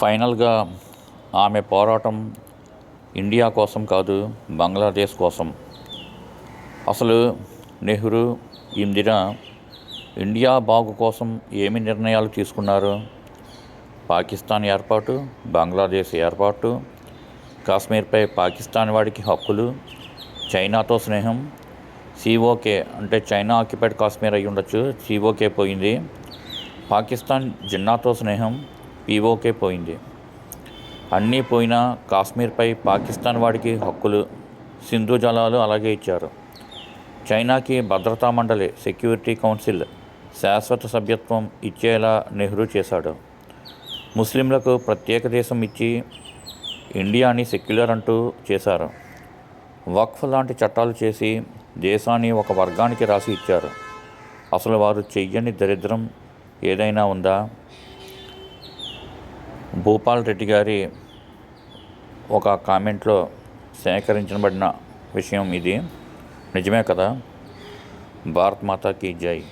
ఫైనల్గా ఆమె పోరాటం ఇండియా కోసం కాదు బంగ్లాదేశ్ కోసం. అసలు నెహ్రూ ఇందిరా ఇండియా బాగు కోసం ఏమి నిర్ణయాలు తీసుకున్నారు? పాకిస్తాన్ ఏర్పాటు బంగ్లాదేశ్ ఏర్పాటు కాశ్మీర్పై పాకిస్తాన్ వాడికి హక్కులు చైనాతో స్నేహం సిఓకే అంటే చైనా ఆక్యుపైడ్ కాశ్మీర్ అయి ఉండొచ్చు సిఓకే పోయింది పాకిస్తాన్ జిన్నాతో స్నేహం పీఓకే పోయింది. అన్నీ పోయినా కాశ్మీర్పై పాకిస్తాన్ వాడికి హక్కులు సింధు జలాలు అలాగే ఇచ్చారు. చైనాకి భద్రతా మండలి సెక్యూరిటీ కౌన్సిల్ శాశ్వత సభ్యత్వం ఇచ్చేలా నెహ్రూ చేశాడు. ముస్లింలకు ప్రత్యేక దేశం ఇచ్చి ఇండియాని సెక్యులర్ అంటూ చేశారు. వక్ఫ్ లాంటి చట్టాలు చేసి దేశాన్ని ఒక వర్గానికి రాసి ఇచ్చారు. అసలు వారు చెయ్యని దరిద్రం ఏదైనా ఉందా? భూపాల్ రెడ్డి గారి ఒక కామెంట్లో సేకరించబడిన విషయం ఇది. నిజమే కదా? భారత్ మాతాకి జై.